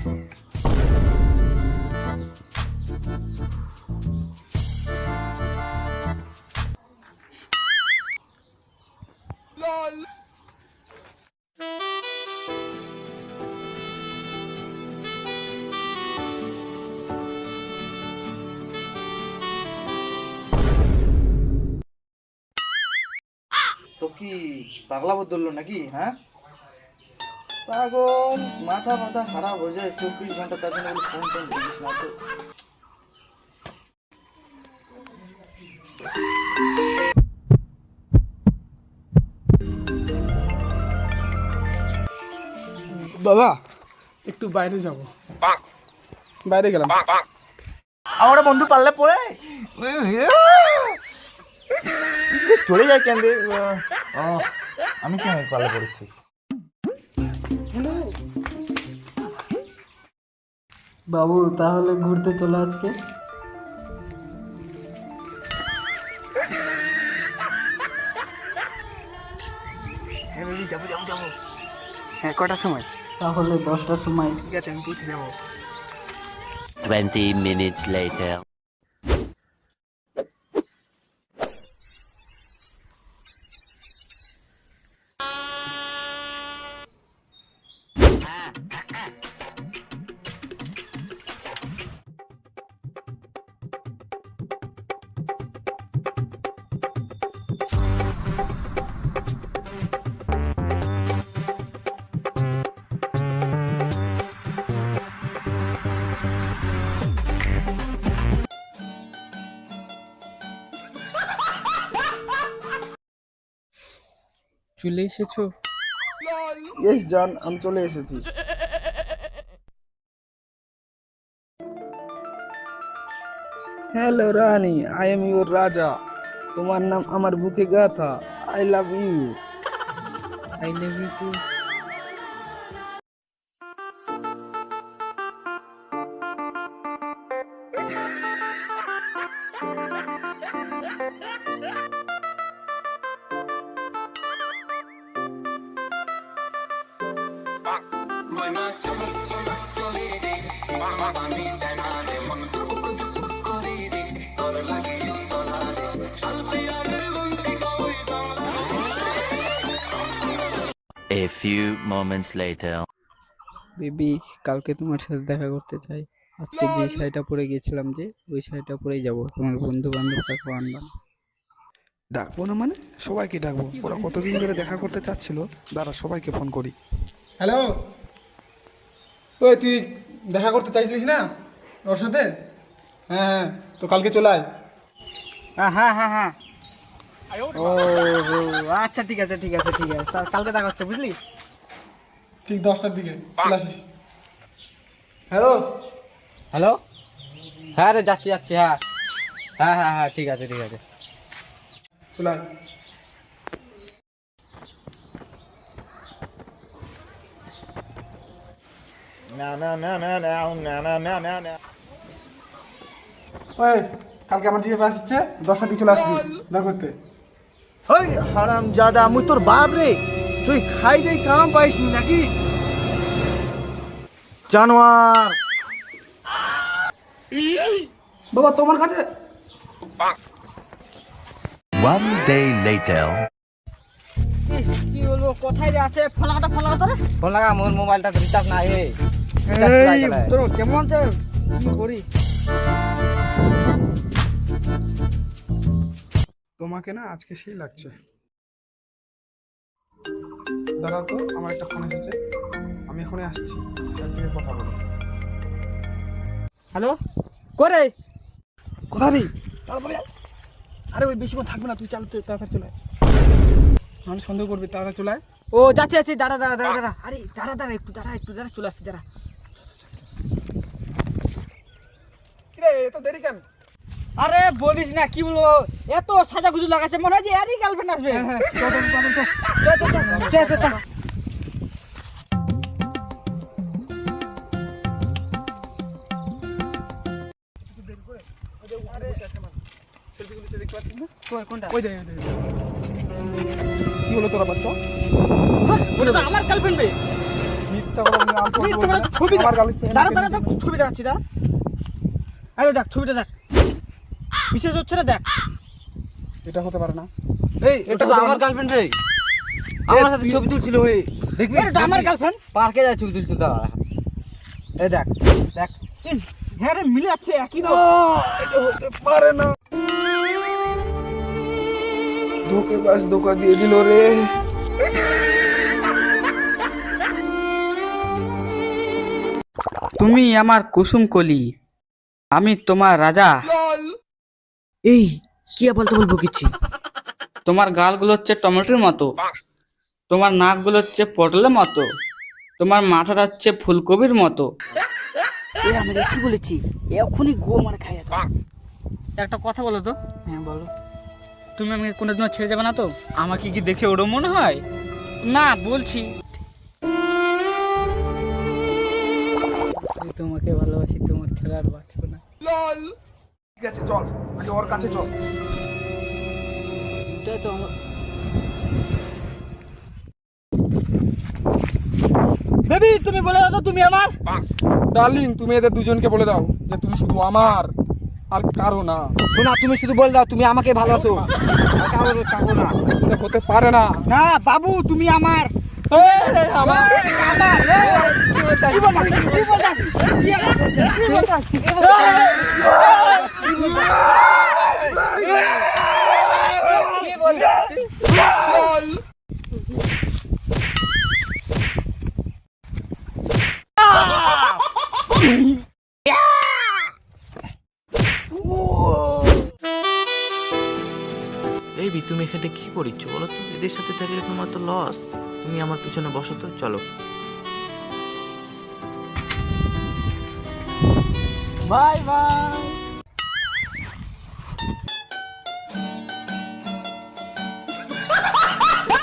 তো কি পাগলা বদললো নাকি হ্যাঁ পাগল মাথা মাথা খারাপ হয়ে যায় চব্বিশ ঘণ্টা তার জন্য ফোন টোন করিস না তো। বাবা একটু বাইরে যাব। বাইরে গেলাম। আমার বন্ধু পারলে পড়ে। চলে যায় কেন আমি কেন পারলে পড়েছি? বাবু তাহলে ঘুরতে চলো আজকে। যাব যাব যাব। হ্যাঁ কটার সময়? তাহলে দশটার সময়। ঠিক আছে আমি পৌঁছে যাব। 20 minutes later. চলে এসেছো ইয়েস জান আমি চলে এসেছি hello Rani I am your রাজা তোমার নাম আমার বুকে গাথা I love you I love you A few moments later. Baby কালকে তোমার সাথে দেখা করতে চাই। আজকে যে শাড়িটা পরে গেছিলাম যে ওই শাড়িটা পরেই যাব। তোমার বন্ধু বান্ধব কাকু আনলাম ডাকবো না মানে? সবাইকে ডাকবো। ওরা কতদিন ধরে দেখা করতে চাচ্ছিল দাঁড়া সবাইকে ফোন করি। হ্যালো ওই তুই দেখা করতে চাইছিলিস না? ওর সাথে? হ্যাঁ হ্যাঁ তো কালকে চলে আয়। হ্যাঁ হ্যাঁ হ্যাঁ ও ও, আচ্ছা ঠিক আছে ঠিক আছে ঠিক আছে। কালকে দেখা হচ্ছে বুঝলি? ঠিক দশটার দিকে চলে আসিস। হ্যালো? হ্যালো? হ্যাঁ রে যাচ্ছি যাচ্ছি হ্যাঁ। হ্যাঁ হ্যাঁ হ্যাঁ ঠিক আছে ঠিক আছে। চলে আয়। না না না না না না না না না না ওই কালকে আমার জিজ্ঞেস আসছে দশটার দিকে চলে আসবি দেখা করতে। ওই হারাম জাদা মুই তোর বাপ রে। তুই খাই দেই কাম পাইস নি নাকি? জানোয়ার। বাবা তোমার কাছে? One day later. কি বলব কোথায় রে আছে? ফোন লাগাটা ফোন লাগাটা রে? ফোন লাগা মোর মোবাইলটা রিচার্জ নাই হে তোর কেমন করি তোমাকে না আজকে সেই লাগছে। দাঁড়াও তো আমার একটা ফোন এসেছে। আমি এখনই আসছি স্যার থেকে কথা বলি। হ্যালো? করে? কোথা নেই তাড়াতাড়ি আরে ওই বেশিক্ষণ থাকবে না তুই চাল তাড়াতাড়ি চলে মানুষ সন্দেহ করবি তাড়াতাড়ি চলে আয় ও যাচ্ছে যাচ্ছে দাঁড়া দাঁড়া দাঁড়া দাঁড়া। আরে দাঁড়া দাঁড়া একটু দাঁড়া একটু দাঁড়া চলে আসছি দাঁড়া। কিরে এত দেরি কেন? আরে বলিস না কি বলব? এত সাজা গুজু লাগাচ্ছে মনে হয় যে এরই গার্লফ্রেন্ড আসবে। হ্যাঁ কোনটা? ওই দেখ। কি হলো তোরা বাচ্চা আমার গার্লফ্রেন্ড বে। ছবি দেখ দাঁড়া দাঁড়া দেখ ছবি দেখাচ্ছি দাঁড়া। আরে দেখ ছবিটা দেখ। বিশেষ হচ্ছে না দেখ। এটা হতে পারে না। এই এটা তো আমার গার্লফ্রেন্ড রে। আমার সাথে ছবি তুলছিল ওই। দেখবি এটা আমার গার্লফ্রেন্ড পার্কে যায় ছবি তুলছিল দাঁড়া দেখাচ্ছি। এই দেখ দেখ। হ্যাঁ রে মিলে যাচ্ছে একই তো। এটা হতে পারে না। ধোকে বাস ধোকা দিয়ে দিল রে। তুমি আমার কুসুম কলি। আমি তোমার রাজা। এই কি বলতে বলব কিচ্ছি তোমার গালগুলো হচ্ছে টমেটোর মতো। তোমার নাকগুলো হচ্ছে পটলের মতো। তোমার মাথাটা হচ্ছে ফুলকপির মতো। আমি কি বলেছি? এখনই গো মানে খাই একটা কথা বলো তো। হ্যাঁ বলো। তুমি আমাকে কোনোদিনও ছেড়ে যাবে না তো? আমাকে কি দেখে ওরও মনে হয়? না বলছি। তোমাকে ভালোবাসি তোমাকে ছাড়া আর বাঁচবো না। ঠিক আছে চল। আগে ওর কাছে চল। এটাই তো আমার বেবি তুমি বলে দাও তো তুমি আমার। ডার্লিং তুমি এদের দুজনকে বলে দাও যে তুমি শুধু আমার। আর কারও না শোনা তুমি শুধু বলে দাও তুমি আমাকে ভালোবাসো কারোর কাকো না এটা হতে পারে না না বাবু তুমি আমার আমার করিচ্ছ বলো তো, এদের সাথে থাকলে তোমার তো লস তুমি আমার পিছনে বসো তো, চলো। Bye bye